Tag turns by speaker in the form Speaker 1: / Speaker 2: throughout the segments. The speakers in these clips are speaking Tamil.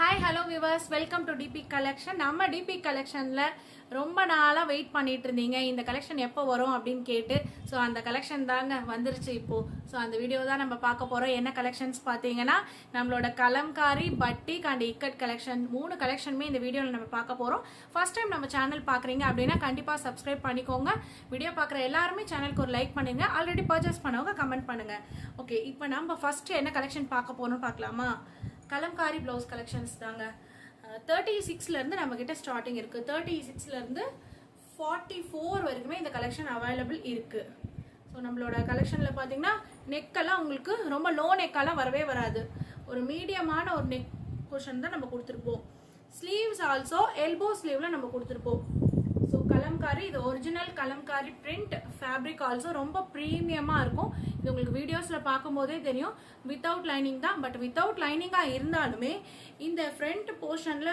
Speaker 1: Hi hello viewers welcome to DP collection நம்ம டிபி கலெக்ஷனில் ரொம்ப நாளாக வெயிட் பண்ணிட்டு இருந்தீங்க. இந்த கலெக்ஷன் எப்போ வரும் அப்படின்னு கேட்டு ஸோ அந்த கலெக்ஷன் தாங்க வந்துருச்சு இப்போது ஸோ அந்த வீடியோ தான் நம்ம பார்க்க போகிறோம் என்ன கலெக்ஷன்ஸ் பார்த்தீங்கன்னா நம்மளோட கலம்காரி பட்டி அண்ட் இக்கட் கலெக்ஷன் மூணு கலெக்ஷனுமே இந்த வீடியோவில் நம்ம பார்க்க போகிறோம் ஃபர்ஸ்ட் டைம் நம்ம சேனல் பார்க்குறீங்க அப்படின்னா கண்டிப்பாக சப்ஸ்கிரைப் பண்ணிக்கோங்க. வீடியோ பார்க்குற எல்லாருமே சேனலுக்கு ஒரு லைக் பண்ணுங்கள் ஆல்ரெடி பர்ச்சேஸ் பண்ணவங்க கமெண்ட் பண்ணுங்கள் ஓகே இப்போ நம்ம ஃபஸ்ட்டு என்ன கலெக்ஷன் பார்க்க போகிறோம்னு பார்க்கலாமா? கலம்காரி ப்ளவுஸ் கலெக்ஷன்ஸ் தாங்க. தேர்ட்டி சிக்ஸ்லேருந்து நம்மக்கிட்ட ஸ்டார்டிங் இருக்குது தேர்ட்டி சிக்ஸ்லேருந்து ஃபார்ட்டி ஃபோர் வரைக்குமே இந்த கலெக்ஷன் அவைலபிள் இருக்குது ஸோ நம்மளோட கலெக்ஷனில் பார்த்தீங்கன்னா நெக்கெல்லாம் உங்களுக்கு ரொம்ப லோ நெக்கெல்லாம் வரவே வராது. ஒரு மீடியமான ஒரு நெக் போர்ஷன் தான் நம்ம கொடுத்துருப்போம். ஸ்லீவ்ஸ் ஆல்சோ எல்போ ஸ்லீவில் நம்ம கொடுத்துருப்போம். கலம்காரி இது original Kalamkari print fabric also ரொம்ப ப்ரீமியமாக இருக்கும். இது உங்களுக்கு வீடியோஸில் பார்க்கும்போதே தெரியும். வித்தவுட் லைனிங் தான். பட் வித்தவுட் லைனிங்காக இருந்தாலுமே இந்த ஃப்ரண்ட் போர்ஷனில்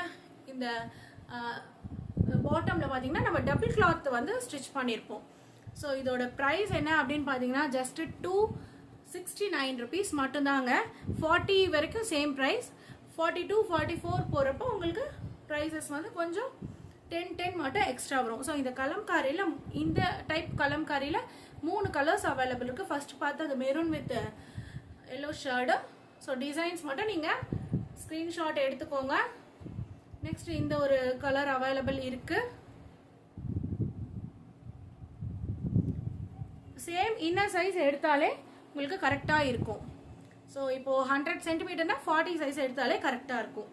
Speaker 1: இந்த பாட்டமில் பார்த்தீங்கன்னா நம்ம டபுள் கிளாத் வந்து ஸ்டிச் பண்ணியிருப்போம். ஸோ இதோட ப்ரைஸ் என்ன அப்படின்னு பார்த்தீங்கன்னா just two sixty nine rupees மட்டும்தாங்க. ஃபார்ட்டி வரைக்கும் same price forty two forty four போகிறப்போ உங்களுக்கு ப்ரைஸஸ் வந்து கொஞ்சம் டென் டென் மட்டும் எக்ஸ்ட்ரா வரும். ஸோ இந்த கலம்காரியில் இந்த டைப் கலம்காரியில் மூணு கலர்ஸ் அவைலபிள் இருக்குது ஃபர்ஸ்ட் பார்த்து அது maroon with yellow shirt so designs மட்டும் நீங்கள் ஸ்க்ரீன்ஷாட் எடுத்துக்கோங்க. நெக்ஸ்ட் இந்த ஒரு கலர் அவைலபிள் இருக்குது சேம் இன்னர் சைஸ் எடுத்தாலே உங்களுக்கு கரெக்டாக இருக்கும். ஸோ இப்போது ஹண்ட்ரட் சென்டிமீட்டர்னா ஃபார்ட்டி சைஸ் எடுத்தாலே கரெக்டாக இருக்கும்.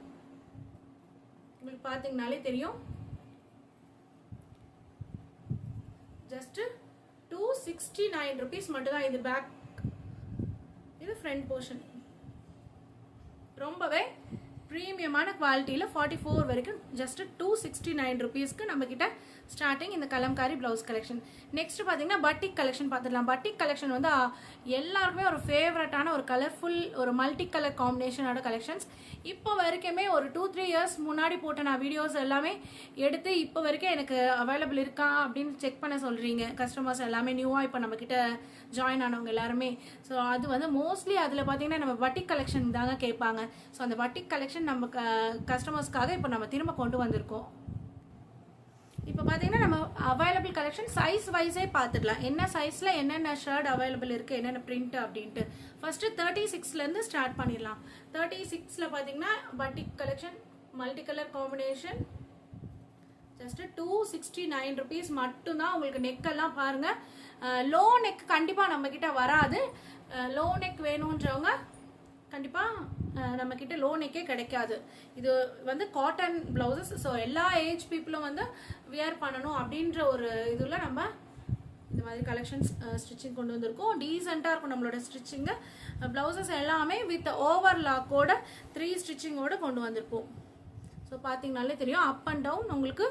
Speaker 1: உங்களுக்கு பார்த்தீங்கனாலே தெரியும். Just two sixty nine rupees மட்டும்தான் இது பேக் இது ஃப்ரண்ட் போர்ஷன் ரொம்பவே ப்ரீமியமான குவாலிட்டியில் ஃபார்ட்டி ஃபோர் வரைக்கும் ஜஸ்ட் டூ சிக்ஸ்டி நைன் ருபீஸ்க்கு நம்மக்கிட்ட ஸ்டார்டிங் இந்த கலம்காரி ப்ளவுஸ் கலெக்ஷன் நெக்ஸ்ட் பார்த்தீங்கன்னா பட்டிக் கலெக்ஷன் பார்த்துடலாம். பட்டிக் கலெக்ஷன் வந்து எல்லாருக்குமே ஒரு ஃபேவரட்டான ஒரு கலர்ஃபுல் ஒரு மல்டி கலர் காம்பினேஷனோட கலெக்ஷன்ஸ் இப்போ வரைக்குமே ஒரு டூ த்ரீ இயர்ஸ் முன்னாடி போட்ட நான் வீடியோஸ் எல்லாமே எடுத்து இப்போ வரைக்கும் எனக்கு அவைலபிள் இருக்கா அப்படின்னு செக் பண்ண சொல்கிறீங்க கஸ்டமர்ஸ் எல்லாமே நியூவாக இப்போ நம்மக்கிட்ட ஜாயின் ஆனவங்க எல்லாருமே. ஸோ அது வந்து மோஸ்ட்லி அதில் பார்த்தீங்கன்னா நம்ம பட்டிக் கலெக்ஷன் தாங்க கேட்பாங்க. ஸோ அந்த பட்டிக் கலெக்ஷன் நம்ம கஸ்டமர்ஸ்க்காக இப்போ நம்ம திரும்ப கொண்டு வந்திருக்கோம். இப்போ பார்த்தீங்கன்னா நம்ம அவைலபிள் கலெக்ஷன் சைஸ் வைஸே பார்த்துக்கலாம் என்ன சைஸில் என்னென்ன ஷர்ட் அவைலபிள் இருக்குது என்னென்ன பிரிண்ட் அப்படின்ட்டு. ஃபஸ்ட்டு தேர்ட்டி சிக்ஸ்லேருந்து ஸ்டார்ட் பண்ணிடலாம். தேர்ட்டி சிக்ஸில் பார்த்தீங்கன்னா batik collection multi colour combination just two sixty nine rupees மட்டும்தான் உங்களுக்கு நெக்கெல்லாம் பாருங்கள் லோ நெக் கண்டிப்பாக நம்மக்கிட்ட வராது. லோ நெக் வேணுன்றவங்க கண்டிப்பாக நம்மக்கிட்ட லோனுக்கே கிடைக்காது. இது வந்து காட்டன் ப்ளவுசஸ் ஸோ எல்லா ஏஜ் பீப்புளும் வந்து வியர் பண்ணணும் அப்படின்ற ஒரு இதில் நம்ம இந்த மாதிரி கலெக்ஷன்ஸ் ஸ்டிச்சிங் கொண்டு வந்திருக்கோம். டீசெண்டாக இருக்கும் நம்மளோட ஸ்டிச்சிங்கு ப்ளவுசஸ் எல்லாமே வித் ஓவர் லாக்கோட த்ரீ ஸ்டிச்சிங்கோட கொண்டு வந்திருப்போம். ஸோ பார்த்தீங்கனாலே தெரியும் அப் அண்ட் டவுன் உங்களுக்கு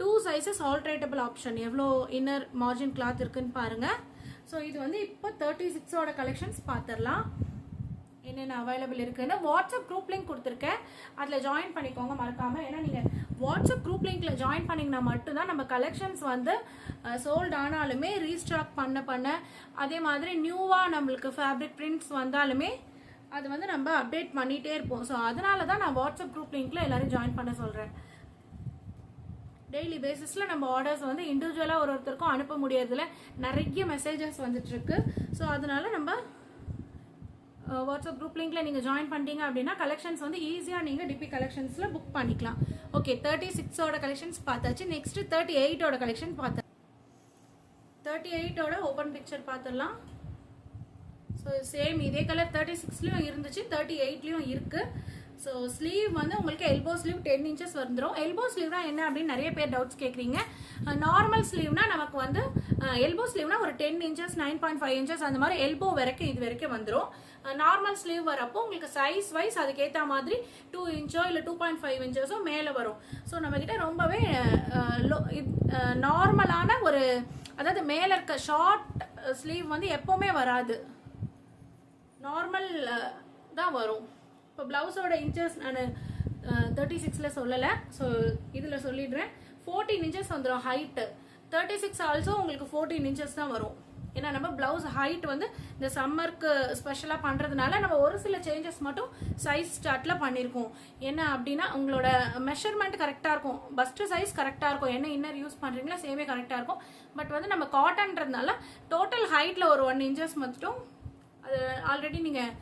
Speaker 1: டூ சைஸஸ் ஆல்ட்ரேட்டபிள் ஆப்ஷன் எவ்வளோ இன்னர் மார்ஜின் கிளாத் இருக்குன்னு பாருங்கள் ஸோ இது வந்து இப்போ தேர்ட்டி சிக்ஸோட கலெக்ஷன்ஸ் பார்த்துடலாம் என்னென்ன அவைலபிள் இருக்குன்னு வாட்ஸ்அப் குரூப் லிங்க் கொடுத்துருக்கேன். அதில் ஜாயின் பண்ணிக்கோங்க மறக்காமல் ஏன்னா நீங்கள் வாட்ஸ்அப் குரூப் லிங்க்ல ஜாயின் பண்ணிங்கன்னா மட்டும்தான் நம்ம கலெக்ஷன்ஸ் வந்து சோல்ட் ஆனாலுமே ரீஸ்டாக் பண்ண பண்ண அதே மாதிரி நியூவாக நம்மளுக்கு ஃபேப்ரிக் பிரிண்ட்ஸ் வந்தாலுமே அது வந்து நம்ம அப்டேட் பண்ணிகிட்டே இருப்போம். ஸோ அதனால தான் நான் வாட்ஸ்அப் குரூப் லிங்க்ல எல்லோரும் ஜாயின் பண்ண சொல்கிறேன் டெய்லி பேசிஸில் நம்ம ஆர்டர்ஸ் வந்து இண்டிவிஜுவலாக ஒரு ஒருத்தருக்கும் அனுப்ப முடியறதுல நிறைய மெசேஜஸ் வந்துட்டுருக்கு ஸோ அதனால நம்ம வாட்ஸ்அப் குரூப் லிங்க்ல நீங்கள் ஜாயின் பண்ணிட்டீங்க அப்படின்னா கலெக்ஷன்ஸ் வந்து ஈஸியாக நீங்கள் டிபி கலெக்ஷன்ஸில் புக் பண்ணிக்கலாம். ஓகே தேர்ட்டி சிக்ஸோட கலெக்ஷன்ஸ் பார்த்தாச்சு. நெக்ஸ்ட் தேர்ட்டி எயிட்டோட கலெக்ஷன் பார்த்தா தேர்ட்டி எயிட்டோட ஓப்பன் பிக்சர் பார்த்துடலாம். ஸோ சேம் இதே கலர் தேர்ட்டி சிக்ஸ்லேயும் இருந்துச்சு தேர்ட்டி எயிட்லேயும் இருக்குது ஸோ ஸ்லீவ் வந்து உங்களுக்கு எல்போ ஸ்லீவ் டென் இன்ச்சஸ் வந்துடும் எல்போ ஸ்லீவ்னா என்ன அப்படின்னு நிறைய பேர் டவுட்ஸ் கேட்குறீங்க. நார்மல் ஸ்லீவ்னா நமக்கு வந்து எல்போ ஸ்லீவ்னா ஒரு ten inches nine point five inches அந்த மாதிரி எல்போ வரைக்கும் இது வரைக்கும் வந்துடும் நார்மல் ஸ்லீவ் வரப்போ உங்களுக்கு சைஸ் வைஸ் அதுக்கேற்ற மாதிரி டூ இன்ச்சோ இல்லை டூ பாயிண்ட் ஃபைவ் இன்ச்சஸோ மேலே வரும். ஸோ நம்மக்கிட்ட ரொம்பவே நார்மலான ஒரு அதாவது மேலே இருக்க ஷார்ட் ஸ்லீவ் வந்து எப்போவுமே வராது. நார்மல் தான் வரும். இப்போ ப்ளவுஸோட இன்ச்சஸ் நான் தேர்ட்டி சிக்ஸில் சொல்லலை. ஸோ இதில் சொல்லிடுறேன். ஃபோர்டீன் இன்ச்சஸ் வந்துடும் ஹைட்டு தேர்ட்டி சிக்ஸ் ஆல்சோ உங்களுக்கு ஃபோர்டீன் இன்ச்சஸ் தான் வரும். ஏன்னா நம்ம பிளவுஸ் ஹைட் வந்து இந்த சம்மருக்கு ஸ்பெஷலாக பண்ணுறதுனால நம்ம ஒரு சில சேஞ்சஸ் மட்டும் சைஸ் ஸ்டார்ட்டில் பண்ணியிருக்கோம் என்ன அப்படின்னா உங்களோட மெஷர்மெண்ட் கரெக்டாக இருக்கும். பஸ்ட் சைஸ் கரெக்டாக இருக்கும். என்ன இன்னர் யூஸ் பண்ணுறீங்களோ சேமே கரெக்டாக இருக்கும். பட் வந்து நம்ம காட்டன்றதுனால டோட்டல் ஹைட்டில் ஒரு ஒன் இன்ச்சஸ் மட்டும் அது ஆல்ரெடி நீங்கள்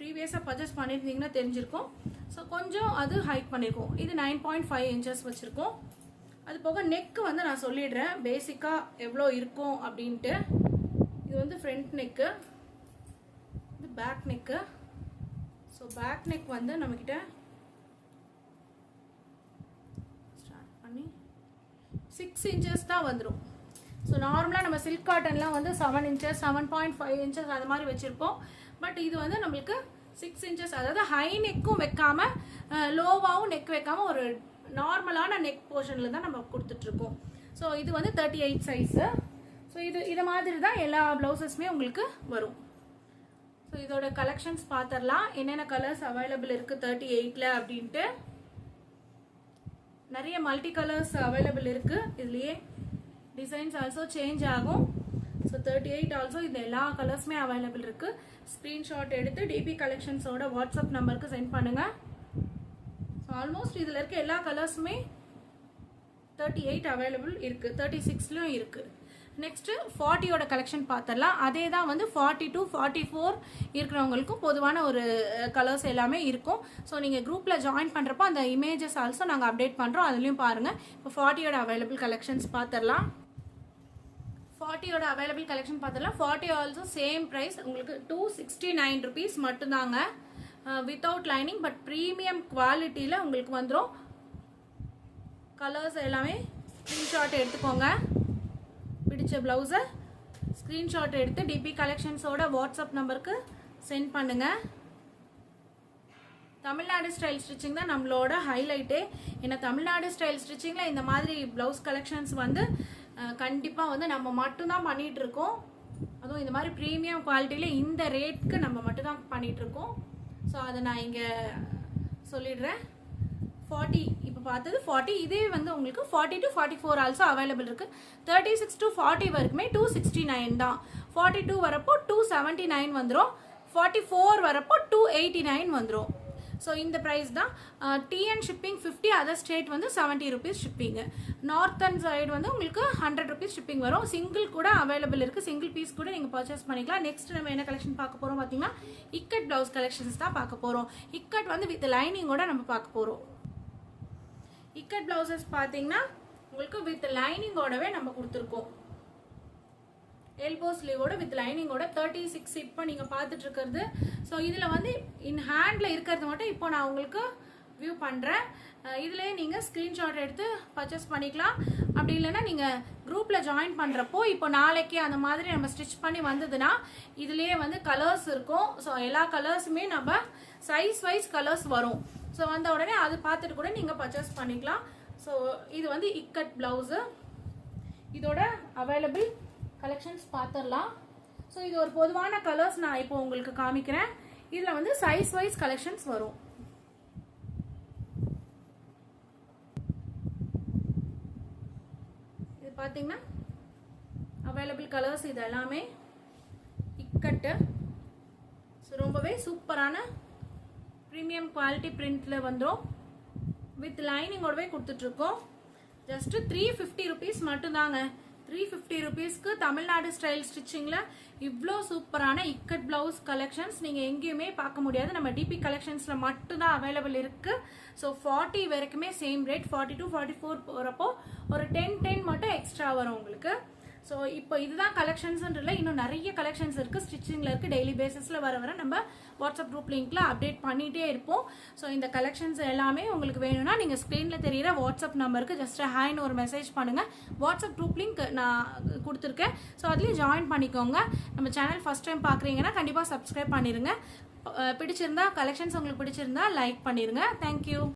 Speaker 1: ப்ரீவியஸாக பர்ச்சேஸ் பண்ணியிருந்தீங்கன்னா தெரிஞ்சிருக்கும். ஸோ கொஞ்சம் அது ஹைட் பண்ணியிருக்கோம் இது நைன் பாயிண்ட் ஃபைவ் இன்ச்சஸ் வச்சுருக்கோம். அது போக நெக்கு வந்து நான் சொல்லிடுறேன். பேசிக்காக எவ்வளோ இருக்கும் அப்படின்ட்டு. இது வந்து ஃப்ரண்ட் நெக்கு இது back neck so back neck வந்து நம்மக்கிட்ட ஸ்டார்ட் பண்ணி சிக்ஸ் இன்ச்சஸ் தான் வந்துடும் ஸோ நார்மலாக நம்ம சில்க் காட்டன்லாம் வந்து seven inches seven point five inches அது மாதிரி வச்சுருப்போம். பட் இது வந்து நம்மளுக்கு சிக்ஸ் இன்ச்சஸ் அதாவது ஹை நெக்கும் வைக்காமல் லோவாகவும் நெக் வைக்காமல் ஒரு நார்மலான நெக் போர்ஷனில் தான் நம்ம கொடுத்துட்ருக்கோம். ஸோ இது வந்து தேர்ட்டி எயிட் சைஸு ஸோ இது இது மாதிரி தான் எல்லா ப்ளவுசஸுமே உங்களுக்கு வரும். ஸோ இதோட கலெக்ஷன்ஸ் பார்த்துடலாம் என்னென்ன கலர்ஸ் அவைலபிள் இருக்குது தேர்ட்டி எயிட்டில் அப்படின்ட்டு. நிறைய மல்டி கலர்ஸ் அவைலபிள் இருக்குது இதுலேயே டிசைன்ஸ் ஆல்சோ சேஞ்ச் ஆகும். ஸோ தேர்ட்டி எயிட் ஆல்சோ இது எல்லா கலர்ஸுமே அவைலபிள் இருக்குது ஸ்க்ரீன்ஷாட் எடுத்து டிபி கலெக்ஷன்ஸோட வாட்ஸ்அப் நம்பருக்கு சென்ட் பண்ணுங்கள் ஆல்மோஸ்ட் இதில் இருக்க எல்லா கலர்ஸுமே தேர்ட்டி எயிட் அவைலபிள் இருக்குது தேர்ட்டி சிக்ஸ்லையும் இருக்குது நெக்ஸ்ட்டு ஃபார்ட்டியோட கலெக்ஷன் பார்த்துடலாம் அதே தான் வந்து ஃபார்ட்டி டூ ஃபார்ட்டி ஃபோர் இருக்கிறவங்களுக்கும் பொதுவான ஒரு கலர்ஸ் எல்லாமே இருக்கும். ஸோ நீங்கள் குரூப்பில் ஜாயின் பண்ணுறப்போ அந்த இமேஜஸ் ஆல்சோ நாங்கள் அப்டேட் பண்ணுறோம் அதுலேயும் பாருங்கள் இப்போ ஃபார்ட்டியோட அவைலபிள் கலெக்ஷன்ஸ் பார்த்துடலாம் ஃபார்ட்டியோட அவைலபிள் கலெக்ஷன் பார்த்துடலாம் ஃபார்ட்டி ஆல்சோ சேம் ப்ரைஸ் உங்களுக்கு டூ சிக்ஸ்டி நைன் ருபீஸ் மட்டும்தாங்க. வித்தவுட் லைனிங் பட் ப்ரீமியம் குவாலிட்டியில் உங்களுக்கு வந்துடும் கலர்ஸ் எல்லாமே ஸ்க்ரீன்ஷாட் எடுத்துக்கோங்க. பிடிச்ச ப்ளவுஸை ஸ்க்ரீன்ஷாட் எடுத்து டிபி கலெக்ஷன்ஸோட வாட்ஸ்அப் நம்பருக்கு சென்ட் பண்ணுங்கள் தமிழ்நாடு ஸ்டைல் ஸ்டிச்சிங் தான் நம்மளோட ஹைலைட்டே ஏன்னா தமிழ்நாடு ஸ்டைல் ஸ்டிச்சிங்கில் இந்த மாதிரி ப்ளவுஸ் கலெக்ஷன்ஸ் வந்து கண்டிப்பாக வந்து நம்ம மட்டும்தான் பண்ணிகிட்டு இருக்கோம். அதுவும் இந்த மாதிரி ப்ரீமியம் குவாலிட்டியில் இந்த ரேட்டுக்கு நம்ம மட்டும்தான் பண்ணிகிட்டு இருக்கோம். ஸோ அதை நான் இங்கே சொல்லிடுறேன். ஃபார்ட்டி இப்போ பார்த்தது ஃபார்ட்டி இதே வந்து உங்களுக்கு forty to forty four also available இருக்குது தேர்ட்டி சிக்ஸ் டு ஃபார்ட்டி வரைக்குமே டூ சிக்ஸ்டி நைன் தான். ஃபார்ட்டி டூ வரப்போ டூ செவன்ட்டி நைன் வந்துடும் ஃபார்ட்டி ஃபோர் வரப்போ டூ எயிட்டி நைன் வந்துடும் ஸோ இந்த ப்ரைஸ் தான் TN shipping fifty other state வந்து seventy rupees shipping northern side வந்து உங்களுக்கு ஹண்ட்ரட் ருபீஸ் ஷிப்பிங் வரும். சிங்கிள் கூட அவைலபிள் இருக்குது சிங்கிள் பீஸ் கூட நீங்கள் பர்ச்சேஸ் பண்ணிக்கலாம். நெக்ஸ்ட் நம்ம என்ன கலெக்ஷன் பார்க்க போகிறோம் பார்த்தீங்கன்னா இக்கட் ப்ளவுஸ் கலெக்ஷன்ஸ் தான் பார்க்க போகிறோம் இக்கட் வந்து வித் லைனிங்கோட நம்ம பார்க்க போகிறோம் இக்கட் ப்ளவுசஸ் பார்த்தீங்கன்னா உங்களுக்கு வித் லைனிங்கோடவே நம்ம கொடுத்துருக்கோம். எல்போ ஸ்லீவோட வித் லைனிங்கோட தேர்ட்டி சிக்ஸ் இப்போ நீங்கள் பார்த்துட்டு இருக்கிறது ஸோ இதில் வந்து இன் ஹேண்டில் இருக்கிறது மட்டும் இப்போ நான் உங்களுக்கு வியூ பண்ணுறேன் இதுலேயே நீங்கள் ஸ்க்ரீன்ஷாட் எடுத்து பர்ச்சேஸ் பண்ணிக்கலாம். அப்படி இல்லைன்னா நீங்கள் குரூப்பில் ஜாயின் பண்ணுறப்போ இப்போ நாளைக்கு அந்த மாதிரி நம்ம ஸ்டிச் பண்ணி வந்ததுன்னா இதுலேயே வந்து கலர்ஸ் இருக்கும். ஸோ எல்லா கலர்ஸுமே நம்ம சைஸ் வைஸ் கலர்ஸ் வரும். ஸோ வந்த உடனே அது பார்த்துட்டு கூட நீங்கள் பர்ச்சேஸ் பண்ணிக்கலாம். ஸோ இது வந்து இக்கட் ப்ளவுஸு இதோட அவைலபிள் கலெக்ஷன்ஸ் பார்த்துடலாம் ஸோ இது ஒரு பொதுவான கலர்ஸ் நான் இப்போ உங்களுக்கு காமிக்கிறேன். இதில் வந்து சைஸ் வைஸ் கலெக்ஷன்ஸ் வரும். இது பார்த்தீங்கன்னா அவைலபிள் கலர்ஸ் இது எல்லாமே. இக்கட்டு. ஸோ ரொம்பவே சூப்பரான ப்ரீமியம் குவாலிட்டி பிரிண்டில் வந்துடும் வித் லைனிங்கோடவே கொடுத்துட்ருக்கோம் ஜஸ்ட்டு த்ரீ ஃபிஃப்டி ருபீஸ் மட்டும்தாங்க. த்ரீ ஃபிஃப்டி ருபீஸ்க்கு தமிழ்நாடு ஸ்டைல் ஸ்டிச்சிங்கில் இவ்வளோ சூப்பரான இக்கட் ப்ளவுஸ் கலெக்ஷன்ஸ் நீங்கள் எங்கேயுமே பார்க்க முடியாது. நம்ம டிபி கலெக்ஷன்ஸில் மட்டும்தான் அவைலபிள் இருக்குது ஸோ ஃபார்ட்டி வரைக்குமே same rate forty two forty four போகிறப்போ ஒரு டென் டென் மட்டும் எக்ஸ்ட்ரா வரும் உங்களுக்கு. ஸோ இப்போ இதுதான் கலெக்ஷன்ஸ்ன்றல இன்னும் நிறைய கலெக்ஷன்ஸ் இருக்குது ஸ்டிச்சிங்கில் இருக்குது டெய்லி பேசிஸில் வர வர நம்ம வாட்ஸ்அப் குரூப் லிங்க்கில் அப்டேட் பண்ணிகிட்டே இருப்போம். ஸோ இந்த கலெக்ஷன்ஸ் எல்லாமே உங்களுக்கு வேணும்னா நீங்கள் ஸ்க்ரீனில் தெரியிற வாட்ஸ்அப் நம்பருக்கு ஜஸ்ட் ஹேன்னு ஒரு மெசேஜ் பண்ணுங்கள் வாட்ஸ்அப் குரூப் லிங்க் நான் கொடுத்துருக்கேன். ஸோ அதுலேயும் ஜாயின் பண்ணிக்கோங்க. நம்ம சேனல் ஃபஸ்ட் டைம் பார்க்குறீங்கன்னா கண்டிப்பாக சப்ஸ்கிரைப் பண்ணிடுங்க பிடிச்சிருந்தா கலெக்ஷன்ஸ் உங்களுக்கு பிடிச்சிருந்தா லைக் பண்ணிடுங்க தேங்க்யூ